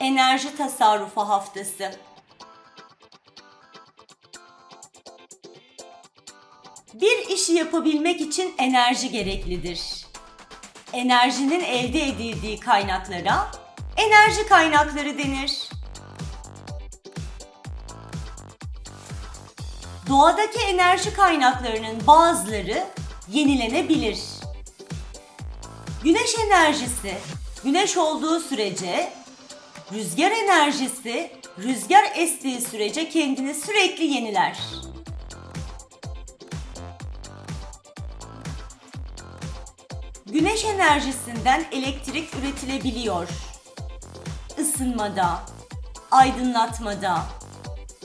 Enerji tasarrufu haftası. Bir işi yapabilmek için enerji gereklidir. Enerjinin elde edildiği kaynaklara enerji kaynakları denir. Doğadaki enerji kaynaklarının bazıları yenilenebilir. Güneş enerjisi güneş olduğu sürece, rüzgar enerjisi rüzgar estiği sürece kendini sürekli yeniler. Güneş enerjisinden elektrik üretilebiliyor. Isınmada, aydınlatmada,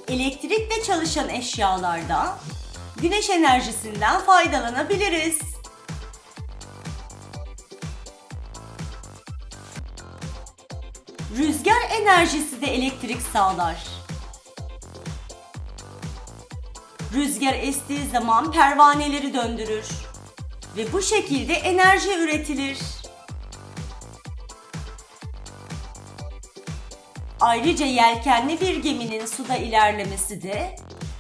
elektrikle çalışan eşyalarda güneş enerjisinden faydalanabiliriz. Rüzgar enerjisi de elektrik sağlar. Rüzgar estiği zaman pervaneleri döndürür ve bu şekilde enerji üretilir. Ayrıca yelkenli bir geminin suda ilerlemesi de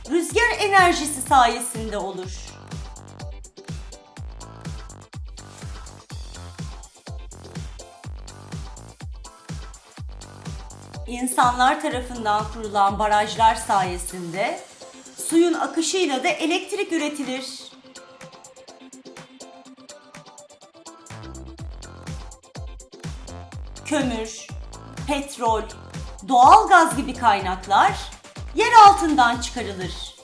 rüzgar enerjisi sayesinde olur. İnsanlar tarafından kurulan barajlar sayesinde suyun akışıyla da elektrik üretilir. Kömür, petrol, doğal gaz gibi kaynaklar yer altından çıkarılır.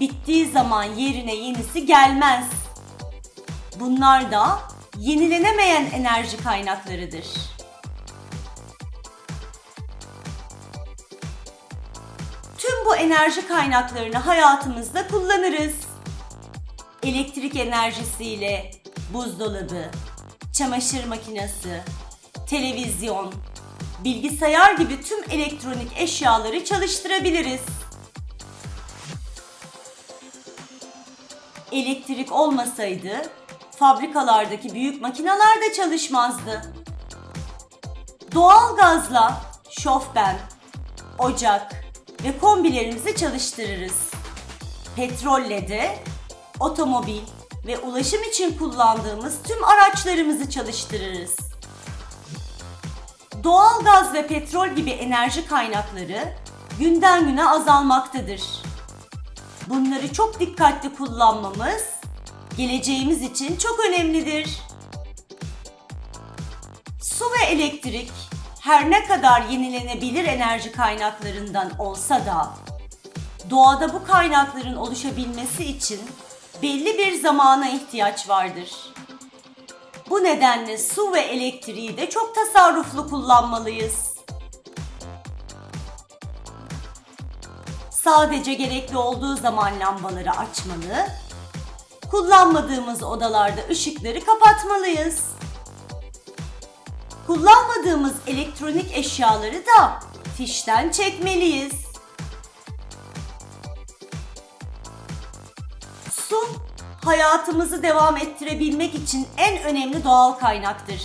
Bittiği zaman yerine yenisi gelmez. Bunlar da yenilenemeyen enerji kaynaklarıdır. Bu enerji kaynaklarını hayatımızda kullanırız. Elektrik enerjisiyle buzdolabı, çamaşır makinesi, televizyon, bilgisayar gibi tüm elektronik eşyaları çalıştırabiliriz. Elektrik olmasaydı fabrikalardaki büyük makineler de çalışmazdı. Doğal gazla şofben, ocak ve kombilerimizi çalıştırırız. Petrolle de otomobil ve ulaşım için kullandığımız tüm araçlarımızı çalıştırırız. Doğal gaz ve petrol gibi enerji kaynakları günden güne azalmaktadır. Bunları çok dikkatli kullanmamız geleceğimiz için çok önemlidir. Su ve elektrik her ne kadar yenilenebilir enerji kaynaklarından olsa da doğada bu kaynakların oluşabilmesi için belli bir zamana ihtiyaç vardır. Bu nedenle su ve elektriği de çok tasarruflu kullanmalıyız. Sadece gerekli olduğu zaman lambaları açmalı, kullanmadığımız odalarda ışıkları kapatmalıyız. Kullanmadığımız elektronik eşyaları da fişten çekmeliyiz. Su hayatımızı devam ettirebilmek için en önemli doğal kaynaktır.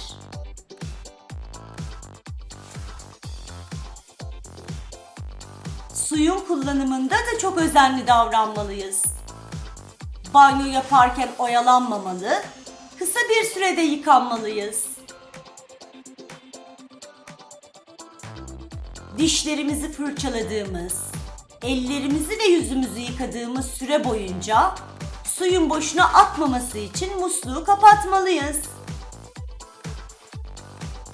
Suyun kullanımında da çok özenli davranmalıyız. Banyo yaparken oyalanmamalı, kısa bir sürede yıkanmalıyız. Dişlerimizi fırçaladığımız, ellerimizi ve yüzümüzü yıkadığımız süre boyunca suyun boşuna akmaması için musluğu kapatmalıyız.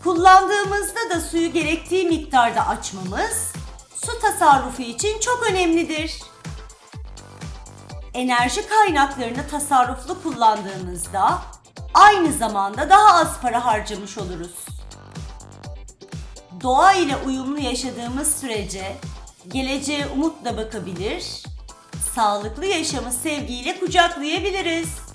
Kullandığımızda da suyu gerektiği miktarda açmamız su tasarrufu için çok önemlidir. Enerji kaynaklarını tasarruflu kullandığımızda aynı zamanda daha az para harcamış oluruz. Doğa ile uyumlu yaşadığımız sürece geleceğe umutla bakabilir, sağlıklı yaşamı sevgiyle kucaklayabiliriz.